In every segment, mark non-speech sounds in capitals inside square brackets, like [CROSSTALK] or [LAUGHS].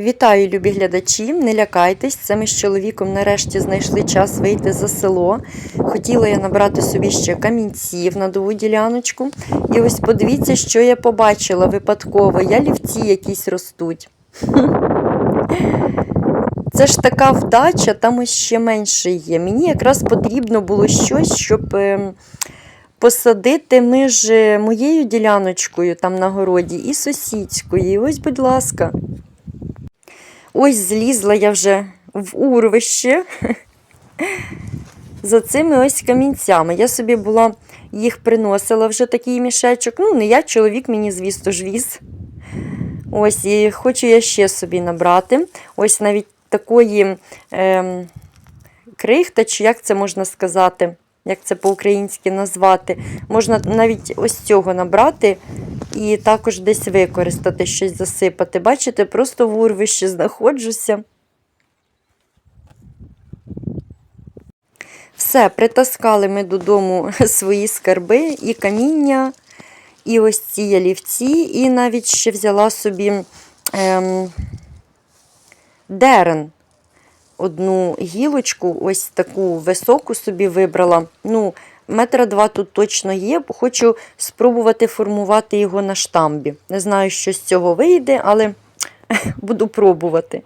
Вітаю, любі глядачі! Не лякайтесь, це ми з чоловіком нарешті знайшли час вийти за село. Хотіла я набрати собі ще камінців на дову діляночку. І ось подивіться, що я побачила випадково. Ялівці якісь ростуть. [LAUGHS] Це ж така вдача, там ось ще менше є. Мені якраз потрібно було щось, щоб ем, посадити між е, моєю діляночкою там на городі і сусідською. І ось, будь ласка. Ось злізла я вже в урвище за цими ось камінцями. Я собі була їх приносила вже такий мішечок. Ну, не я, чоловік мені, звісно ж, віз. Ось, і хочу я ще собі набрати. Ось навіть такої ем, крихта, чи як це можна сказати, як це по-українськи назвати. Можна навіть ось цього набрати і також десь використати, щось засипати. Бачите, просто в урвищі знаходжуся. Все, притаскали ми додому [LAUGHS] свої скарби і каміння, і ось ці ялівці, і навіть ще взяла собі ем, дерен. Одну гілочку, ось таку високу собі вибрала. Ну, метра два тут точно є, хочу спробувати формувати його на штамбі. Не знаю, що з цього вийде, але [LAUGHS] буду пробувати.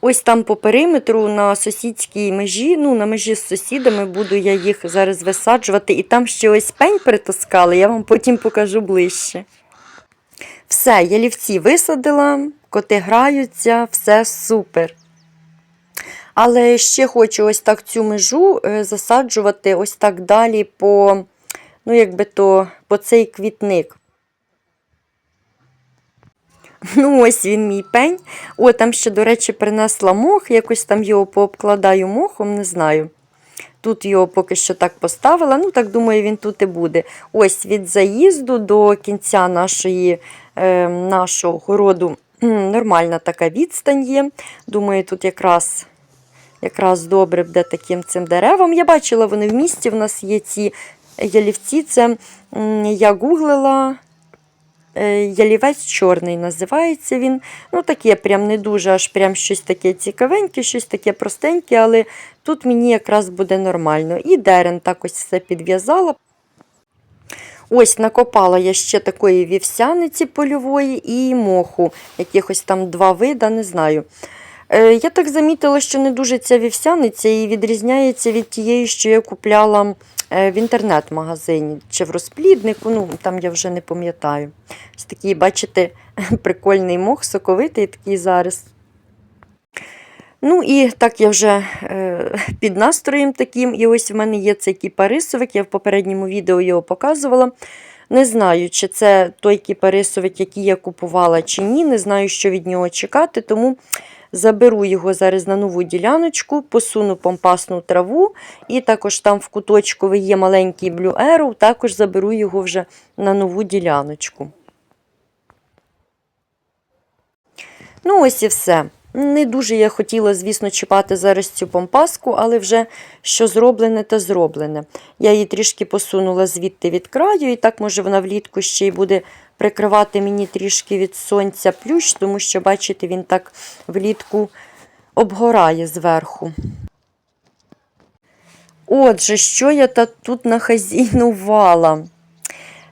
Ось там по периметру на сусідській межі, ну, на межі з сусідами, буду я їх зараз висаджувати. І там ще ось пень притаскали, я вам потім покажу ближче. Все, ялівці висадила, коти граються, все супер. Але ще хочу ось так цю межу е, засаджувати ось так далі по, ну, якби то, по цей квітник. [LAUGHS] Ну, ось він мій пень. О, там ще, до речі, принесла мох, якось там його пообкладаю мохом, не знаю. Тут його поки що так поставила, ну, так думаю, він тут і буде. Ось від заїзду до кінця нашої, е, нашого городу [CLEARS THROAT] нормальна така відстань є. Думаю, тут якраз якраз добре буде таким цим деревом. Я бачила, вони в місті в нас є ці ялівці. Це я гуглила. е, Ялівець чорний називається він. Ну, таке прям не дуже аж прям щось таке цікавеньке, щось таке простеньке, але тут мені якраз буде нормально. І дерен так ось все підв'язала. Ось накопала я ще такої вівсяниці польової і моху, якихось там два вида, не знаю. Е, Я так замітила, що не дуже ця вівсяниця і відрізняється від тієї, що я купляла е, в інтернет-магазині чи в розпліднику, ну там я вже не пам'ятаю. Ось такий, бачите, [LAUGHS] прикольний мох, соковитий такий зараз. Ну і так я вже е, під настроєм таким. І ось в мене є цей кіпарисовик, я в попередньому відео його показувала. Не знаю, чи це той кіпарисовик, який я купувала, чи ні. Не знаю, що від нього чекати, тому заберу його зараз на нову діляночку, посуну помпасну траву, і також там в куточку є маленький Blue також заберу його вже на нову діляночку. Ну, ось і все. Не дуже я хотіла, звісно, чіпати зараз цю помпаску, але вже що зроблене, те зроблене. Я її трішки посунула звідти від краю, і так, може, вона влітку ще й буде прикривати мені трішки від сонця плющ, тому що, бачите, він так влітку обгорає зверху. Отже, що я та тут нахазійнувала?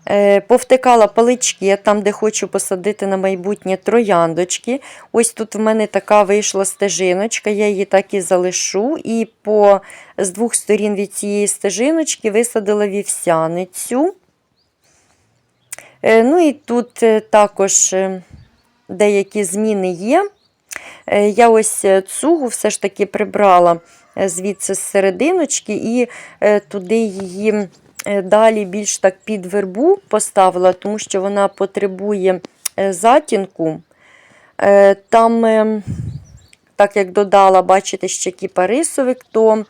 Е, Повтикала палички там, де хочу посадити на майбутнє трояндочки. Ось тут в мене така вийшла стежиночка, я її так і залишу. І по, з двох сторін від цієї стежиночки висадила вівсяницю. Е, Ну і тут е, також деякі зміни є. Я ось цугу все ж таки прибрала звідси з серединочки і туди її далі більш так під вербу поставила, тому що вона потребує е, затінку. Е, Там, е, так як додала, бачите, ще кіпарисовик, то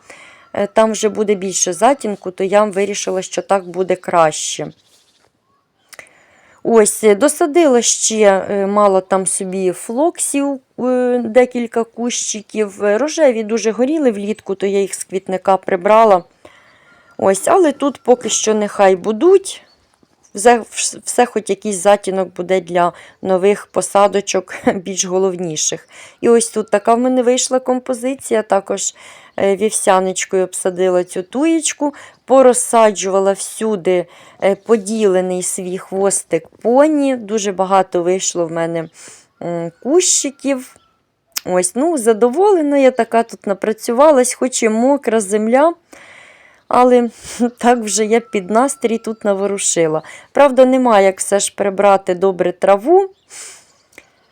е, там вже буде більше затінку, то я вирішила, що так буде краще. Ось, е, досадила ще, е, мала там собі флоксів, е, декілька кущиків. Е, Рожеві дуже горіли влітку, то я їх з квітника прибрала. Ось, але тут поки що нехай будуть. все, все хоч якийсь затінок буде для нових посадочок, [LAUGHS] більш головніших. І ось тут така в мене вийшла композиція. Також е, вівсяночкою обсадила цю туєчку, порозсаджувала всюди е, поділений свій хвостик поні. Дуже багато вийшло в мене кущиків. Ось, ну, задоволена, я така тут напрацювалась, хоч і мокра земля. Але [LAUGHS] так вже я під настрій тут наворушила. Правда, немає як все ж прибрати добре траву.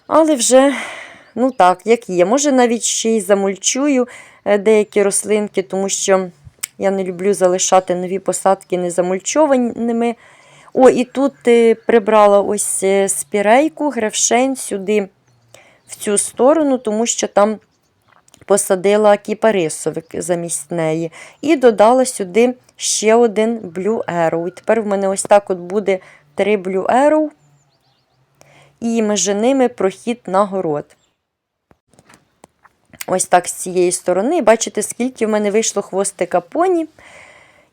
Але вже, ну так, як є. Може, навіть ще й замульчую е, деякі рослинки, тому що я не люблю залишати нові посадки незамульчованими. О, і тут е, прибрала ось е, спірейку, грефшень сюди, в цю сторону, тому що там посадила кіпарисовик замість неї. І додала сюди ще один Blue Arrow. І тепер в мене ось так от буде три Blue Arrow. І між ними прохід на город. Ось так з цієї сторони. Бачите, скільки в мене вийшло хвостика поні.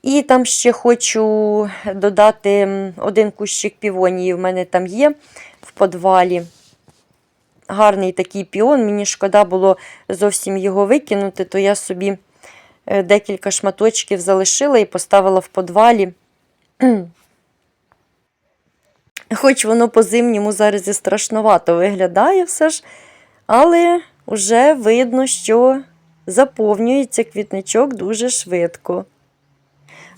І там ще хочу додати один кущик півонії. В мене там є в подвалі. Гарний такий піон. Мені шкода було зовсім його викинути, то я собі е, декілька шматочків залишила і поставила в подвалі. [CLEARS THROAT] Хоч воно по-зимньому зараз і страшновато виглядає все ж, але вже видно, що заповнюється квітничок дуже швидко.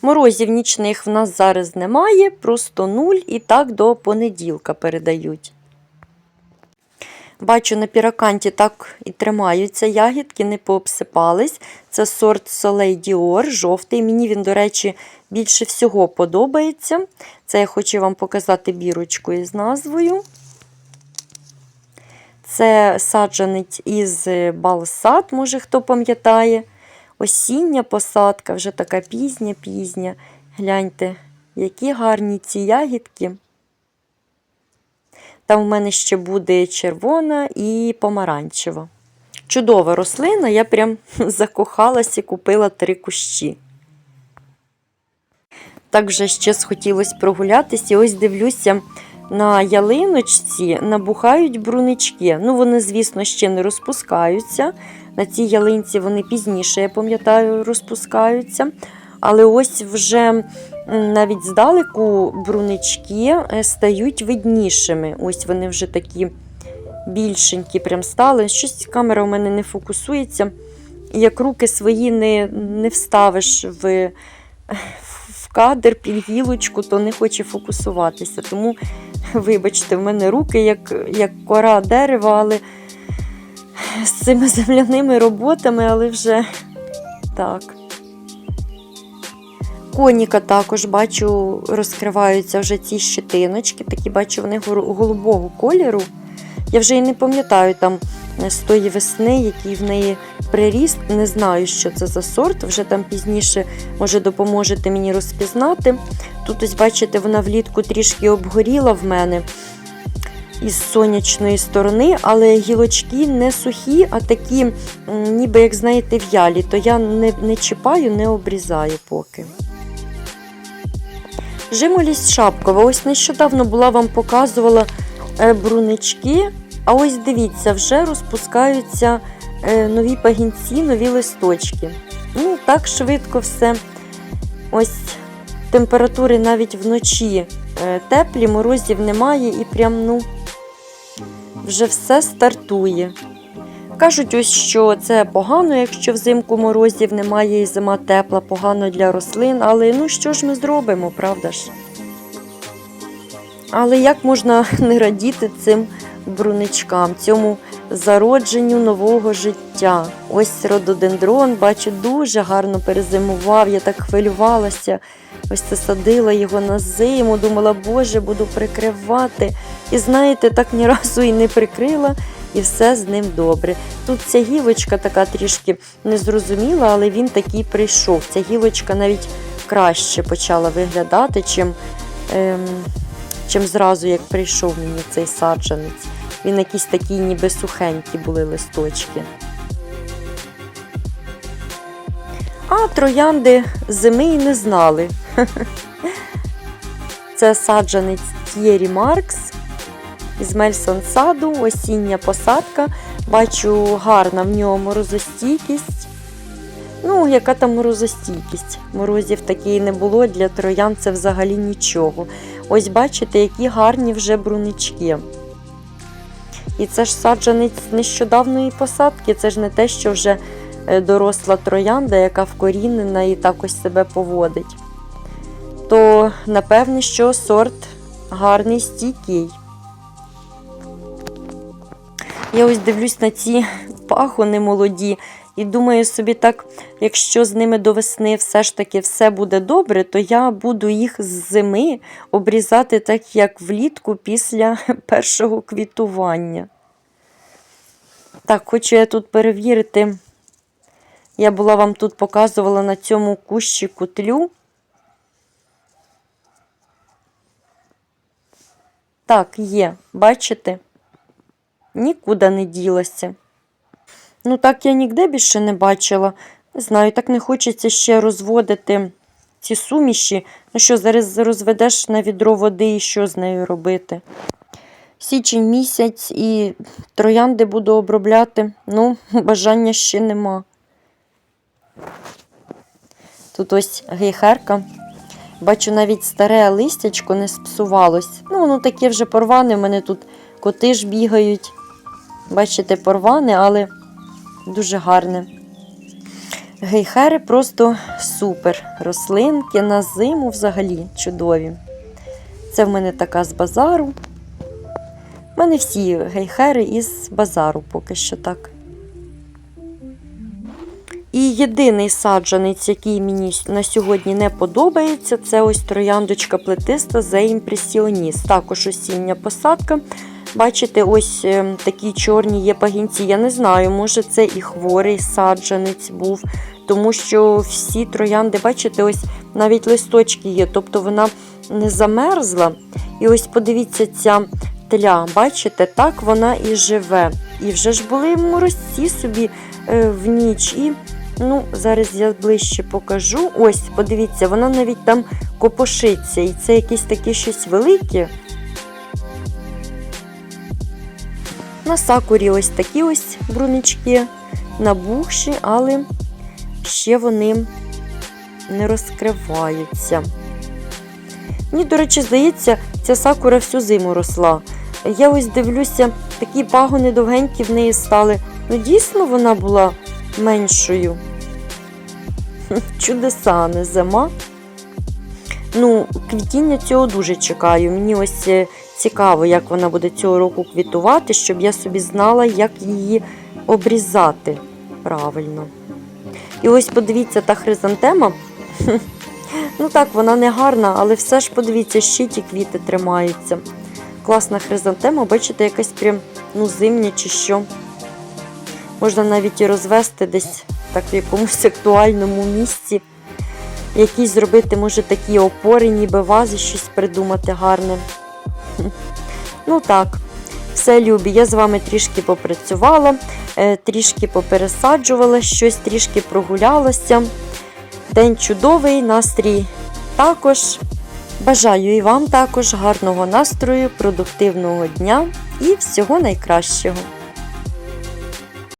Морозів нічних в нас зараз немає, просто нуль і так до понеділка передають. Бачу, на піраканті так і тримаються ягідки, не пообсипались. Це сорт Soleil Dior, жовтий. Мені він, до речі, більше всього подобається. Це я хочу вам показати бірочку із назвою. Це саджанець із балсад, може хто пам'ятає. Осіння посадка, вже така пізня-пізня. Гляньте, які гарні ці ягідки. Там в мене ще буде червона і помаранчева. Чудова рослина, я прям [LAUGHS] закохалась і купила три кущі. Так вже ще схотілося прогулятися. І ось дивлюся, на ялиночці набухають брунички. Ну, вони, звісно, ще не розпускаються. На цій ялинці вони пізніше, я пам'ятаю, розпускаються. Але ось вже навіть здалеку брунички е, стають виднішими. Ось вони вже такі більшенькі прям стали. Щось камера у мене не фокусується. Як руки свої не, не вставиш в, в кадр під гілочку, то не хоче фокусуватися. Тому, вибачте, в мене руки як, як кора дерева, але з цими земляними роботами, але вже так. Коніка також бачу, розкриваються вже ці щетиночки, такі бачу, вони голубого кольору. Я вже і не пам'ятаю там е, з тої весни, який в неї приріст. Не знаю, що це за сорт. Вже там пізніше, може, допоможете мені розпізнати. Тут, ось, бачите, вона влітку трішки обгоріла в мене із сонячної сторони, але гілочки не сухі, а такі, ніби, як знаєте, в'ялі, то я не, не чіпаю, не обрізаю поки. Жимолість шапкова. Ось нещодавно була вам показувала е, брунички. А ось дивіться, вже розпускаються е, нові пагінці, нові листочки. Ну, так швидко все. Ось температури навіть вночі е, теплі, морозів немає і прям, ну, вже все стартує. Кажуть, ось що це погано, якщо взимку морозів немає і зима тепла, погано для рослин, але ну що ж ми зробимо, правда ж? Але як можна [LAUGHS] не радіти цим бруничкам, цьому зародженню нового життя? Ось рододендрон, бачу, дуже гарно перезимував, я так хвилювалася. Ось це садила його на зиму, думала, Боже, буду прикривати. І знаєте, так ні разу і не прикрила, і все з ним добре. Тут ця гілочка така трішки незрозуміла, але він такий прийшов. Ця гілочка навіть краще почала виглядати, чим, ем, чим зразу як прийшов мені цей саджанець. Він якийсь такий, ніби сухенькі були листочки. А троянди зими і не знали. [LAUGHS] Це саджанець Т'єрі Маркс із Мельсон саду, осіння посадка. Бачу, гарна в нього морозостійкість. Ну, яка там морозостійкість? Морозів такої не було, для троян це взагалі нічого. Ось бачите, які гарні вже брунички. І це ж саджанець нещодавної посадки, це ж не те, що вже е, доросла троянда, яка вкорінена і так ось себе поводить. То, напевне, що сорт гарний, стійкий. Я ось дивлюсь на ці пагони молоді і думаю собі так, якщо з ними до весни все ж таки все буде добре, то я буду їх з зими обрізати так, як влітку після [LAUGHS] першого квітування. Так, хочу я тут перевірити. Я була вам тут показувала на цьому кущику тлю. Так, є, бачите? Нікуди не ділося. Ну, так я ніде більше не бачила. Не знаю, так не хочеться ще розводити ці суміші. Ну що, зараз розведеш на відро води і що з нею робити? Січень місяць і троянди буду обробляти. Ну, бажання ще нема. Тут ось гейхерка. Бачу, навіть старе листячко не спсувалось. Ну, воно таке вже порване, в мене тут коти ж бігають. Бачите, порване, але дуже гарне. Гейхери просто супер. Рослинки на зиму взагалі чудові. Це в мене така з базару. У мене всі гейхери із базару поки що так. І єдиний саджанець, який мені на сьогодні не подобається, це ось трояндочка плетиста The Impressionist. Також осіння посадка. Бачите, ось е, такі чорні є пагінці. Я не знаю, може це і хворий саджанець був, тому що всі троянди, бачите, ось навіть листочки є, тобто вона не замерзла. І ось подивіться, ця тля, бачите, так вона і живе. І вже ж були морозці собі е, в ніч. І ну, зараз я ближче покажу. Ось, подивіться, вона навіть там копошиться. І це якесь таке щось велике. На сакурі ось такі ось брунички набухші, але ще вони не розкриваються. Мені, до речі, здається, ця сакура всю зиму росла. Я ось дивлюся, такі пагони довгенькі в неї стали. Ну, дійсно, вона була меншою. [LAUGHS] Чудеса, не зима. Ну, квітіння цього дуже чекаю. Мені ось е, цікаво, як вона буде цього року квітувати, щоб я собі знала, як її обрізати правильно. І ось подивіться, та хризантема. [LAUGHS] Ну так, вона не гарна, але все ж подивіться, ще ті квіти тримаються. Класна хризантема, бачите, якась прям ну, зимня чи що. Можна навіть і розвести десь так в якомусь [LAUGHS] актуальному місці. Якісь зробити, може, такі опори, ніби вази, щось придумати гарне. Ну так, все любі. Я з вами трішки попрацювала, е, трішки попересаджувала щось, трішки прогулялася. День чудовий, настрій також. Бажаю і вам також гарного настрою, продуктивного дня і всього найкращого.